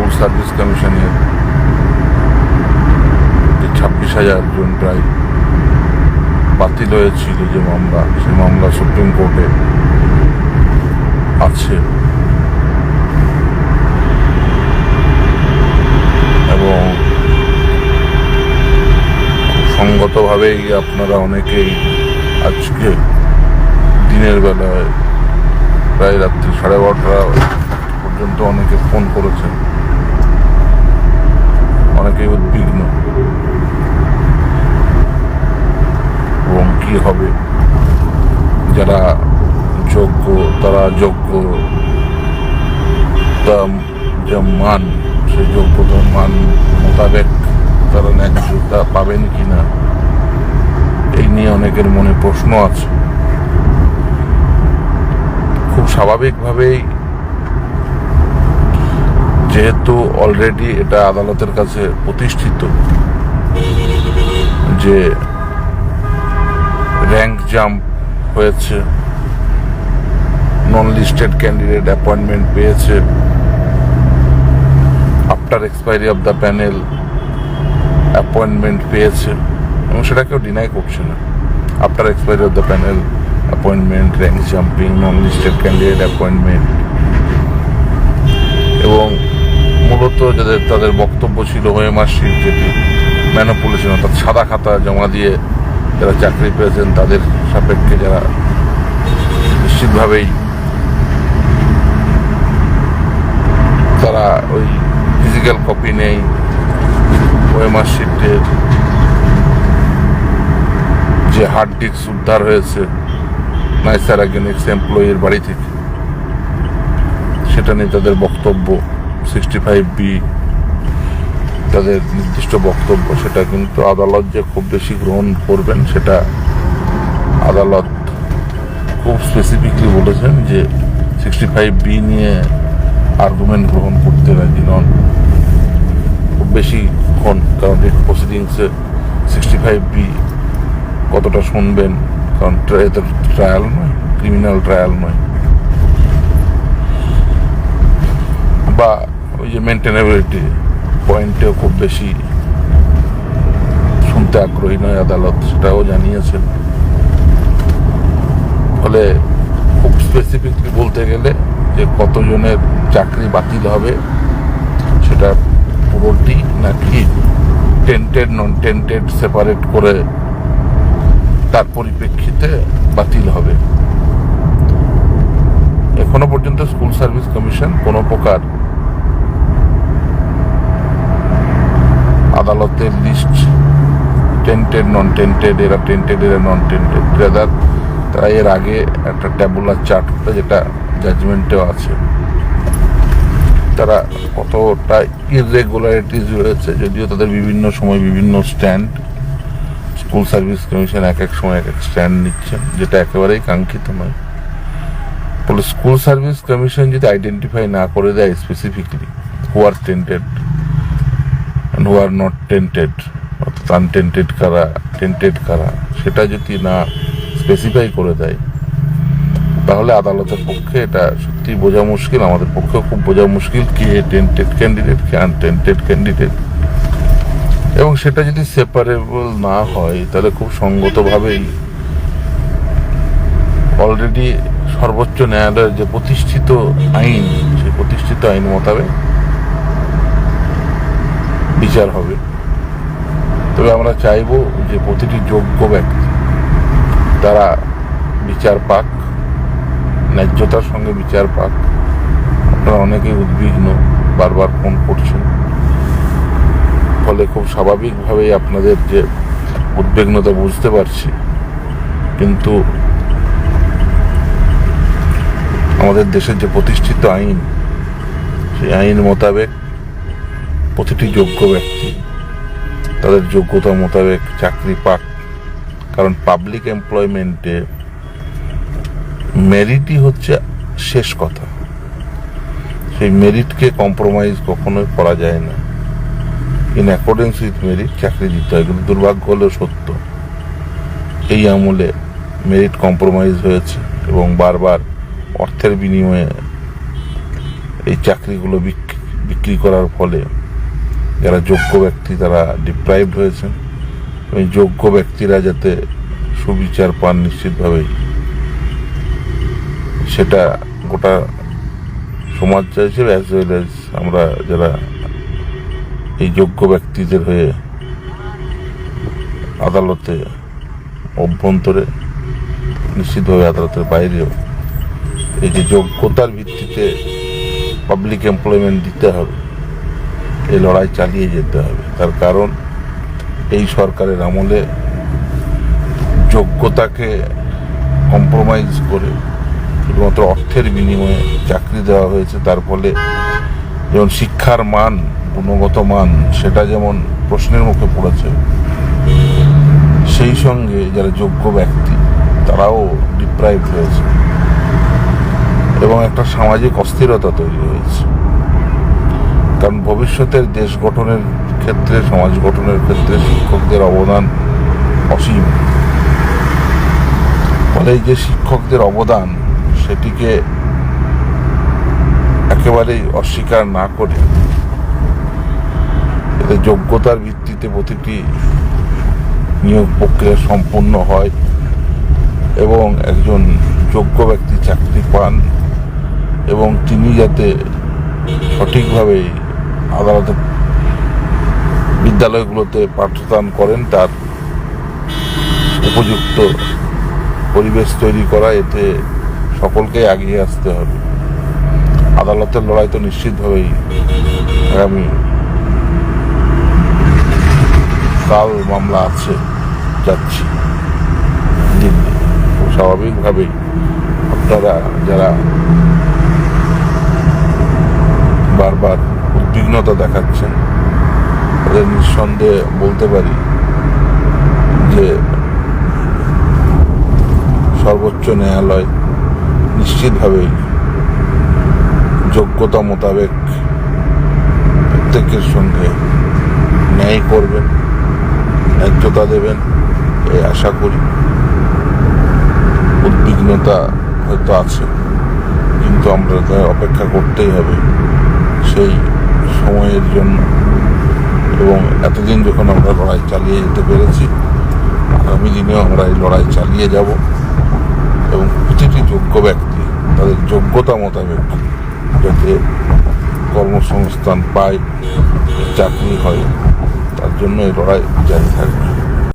School service কমিশনের যে ছাব্বিশ হাজার জন প্রায় বাতিল হয়েছিল যে মামলা, সেই মামলা সুপ্রিম কোর্টে আছে। এবং সঙ্গতভাবেই আপনারা অনেকেই আজকে দিনের বেলায়, প্রায় রাত্রি সাড়ে বারোটা পর্যন্ত অনেকে ফোন করেছেন অনেকেই উদ্বিগ্ন এবং কি হবে যারা তারা যোগ্য যে মান সেই যোগ্যতার মান মোতাবেক তারা ন্যায্যতা পাবেন কি না এই নিয়ে অনেকের মনে প্রশ্ন আছে। খুব স্বাভাবিকভাবেই যেহেতু অলরেডি এটা আদালতের কাছে প্রতিষ্ঠিত যে র্যাঙ্ক জাম্প হয়েছে নন লিস্টেড ক্যান্ডিডেট অ্যাপয়েন্টমেন্ট পেয়েছে। After expiry of the panel appointment পেয়েছে। এবং সেটা কেউ ডিনাই করছে না। After expiry of the panel appointment rank jumping non listed candidate appointment এবং মূলত যাদের, তাদের বক্তব্য ছিল মার্কশিট যেটি ম্যানোপুলেশন অর্থাৎ সাদা খাতা জমা দিয়ে যারা চাকরি পেয়েছেন, তাদের সাপেক্ষে যারা নিশ্চিতভাবেই তারা ওই ফিজিক্যাল কপি নেই ওএমআর শিটের যে হার্ড ডিস্ক উদ্ধার হয়েছে, নাইসার একজন এক্স এমপ্লয়ির বাড়ি থেকে। সেটা নিয়ে তাদের বক্তব্য সিক্সটি ফাইভ বি তাদের নির্দিষ্ট বক্তব্য, সেটা কিন্তু আদালত যে খুব বেশি গ্রহণ করবেন, সেটা আদালত খুব স্পেসিফিকলি বলেছেন যে সিক্সটি ফাইভ বি নিয়ে আর্গুমেন্ট গ্রহণ করতে রাজি নন। খুব বেশিক্ষণ কারণ রিট প্রসিডিংসে সিক্সটি ফাইভ বি কতটা শুনবেন? কারণ ট্রায়াল নয় ক্রিমিনাল ট্রায়াল নয়। বা ওই যে মেনটেনেবিলিটি পয়েন্টেও খুব বেশি শুনতে আগ্রহী নয় আদালত, সেটাও জানিয়েছেন। ফলে খুব স্পেসিফিকলি বলতে গেলে যে কতজনের চাকরি বাতিল হবে, সেটা পুরোটি নাকি টেন্টেড নন টেন্টেড সেপারেট করে তার পরিপ্রেক্ষিতে বাতিল হবে? এখনও পর্যন্ত স্কুল সার্ভিস কমিশন কোনো প্রকার আদালতের লিস্ট টেন্টেড নন টেন্টেড এরা টেন্টেড এরা নন টেন্টেড রেদার তারা এর আগে একটা ট্যাবুলার চার্ট যেটা জাজমেন্টেও আছে। তারা কতটা ইরেগুলারিটিস রয়েছে, যদিও তাদের বিভিন্ন সময় বিভিন্ন স্ট্যান্ড স্কুল সার্ভিস কমিশন এক এক সময় এক এক স্ট্যান্ড নিচ্ছেন যেটা একেবারেই কাঙ্ক্ষিত নয়। ফলে স্কুল সার্ভিস কমিশন যদি আইডেন্টিফাই না করে দেয় specifically who are tainted and who are not tainted অর্থাৎ আনটেন্টেড কারা টেন্টেড কারা, সেটা যদি না স্পেসিফাই করে দেয় তাহলে আদালতের পক্ষে এটা সত্যি বোঝা মুশকিল, আমাদের পক্ষেও খুব বোঝা মুশকিল কে টেন্টেড ক্যান্ডিডেট কে আনটেন্টেড ক্যান্ডিডেট এবং সেটা যদি সেপারেবল না হয়, তাহলে খুব সঙ্গতভাবেই অলরেডি সর্বোচ্চ ন্যায়ালয়ের যে প্রতিষ্ঠিত আইন, সেই প্রতিষ্ঠিত আইন মোতাবেক বিচার হবে। তবে আমরা চাইব যে প্রতিটি যোগ্য ব্যক্তি, তারা বিচার পাক। ন্যায্যতার সঙ্গে বিচার পাক। আপনারা অনেকেই উদ্বিগ্ন, বারবার ফোন করছেন। ফলে খুব স্বাভাবিকভাবেই আপনাদের যে উদ্বিগ্নতা বুঝতে পারছি। কিন্তু আমাদের দেশের যে প্রতিষ্ঠিত আইন, সেই আইন মোতাবেক প্রতিটি যোগ্য ব্যক্তি তাদের যোগ্যতা মোতাবেক চাকরি পাক। কারণ পাবলিক এমপ্লয়মেন্টে মেরিটই হচ্ছে শেষ কথা। সেই মেরিটকে কম্প্রোমাইজ কখনোই করা যায় না। ইন অ্যাকর্ডেন্স উইথ মেরিট চাকরি দিতে হয়। কিন্তু দুর্ভাগ্য হলেও সত্য, এই আমলে মেরিট কম্প্রোমাইজ হয়েছে এবং বারবার অর্থের বিনিময়ে এই চাকরিগুলো বিক- বিক্রি করার ফলে যারা যোগ্য ব্যক্তি তারা ডিপ্রাইভড হয়েছেন। এই যোগ্য ব্যক্তিরা যাতে সুবিচার পান নিশ্চিতভাবেই। সেটা গোটা সমাজ চাইছে অ্যাজ ওয়েল অ্যাজ আমরা যারা এই যোগ্য ব্যক্তিদের হয়ে আদালতে অভ্যন্তরে নিশ্চিতভাবে আদালতের বাইরেও এই যে যোগ্যতার ভিত্তিতে পাবলিক এমপ্লয়মেন্ট দিতে হবে, এই লড়াই চালিয়ে যেতে হবে। তার কারণ এই সরকারের আমলে যোগ্যতাকে কম্প্রোমাইজ করে শুধুমাত্র অর্থের বিনিময়ে চাকরি দেওয়া হয়েছে, তার ফলে যেমন শিক্ষার মান, গুণগত মান, সেটা যেমন প্রশ্নের মুখে পড়েছে, সেই সঙ্গে যারা যোগ্য ব্যক্তি, তারাও ডিপ্রাইভ হয়েছে এবং একটা সামাজিক অস্থিরতা তৈরি হয়েছে। কারণ ভবিষ্যতের দেশ গঠনের ক্ষেত্রে, সমাজ গঠনের ক্ষেত্রে শিক্ষকদের অবদান অসীম। ফলে যে শিক্ষকদের অবদান সেটিকে একেবারেই অস্বীকার না করে এতে যোগ্যতার ভিত্তিতে প্রতিটি নিয়োগ প্রক্রিয়া সম্পূর্ণ হয় এবং একজন যোগ্য ব্যক্তি চাকরি পান এবং তিনি যাতে সঠিকভাবে আদালতে বিদ্যালয়গুলোতে পাঠদান করেন, তার উপযুক্ত পরিবেশ তৈরি করা, এতে সকলকে এগিয়ে আসতে হবে। আদালতের লড়াই তো নিশ্চিতভাবেই আগামী কাল মামলা আছে, যাচ্ছি। দিল্লি স্বাভাবিকভাবেই আপনারা যারা বারবার উদ্বিগ্নতা দেখাচ্ছেন, তাদের নিঃসন্দেহে বলতে পারি যে সর্বোচ্চ ন্যায়ালয় নিশ্চিতভাবেই যোগ্যতা মোতাবেক প্রত্যেকের সঙ্গে ন্যায় করবেন, ন্যায্যতা দেবেন, এই আশা করি। উদ্বিগ্নতা হয়তো আছে, কিন্তু আমরা অপেক্ষা করতেই হবে সেই সময়ের জন্য। এবং এতদিন যখন আমরা লড়াই চালিয়ে যেতে পেরেছি, আগামী দিনেও আমরা এই লড়াই চালিয়ে যাব। এবং প্রতিটি যোগ্য ব্যক্তি তাদের যোগ্যতা মোতাবেক যাতে কর্মসংস্থান পায়, চাকরি হয়, তার জন্য এই লড়াই জারি থাকবে।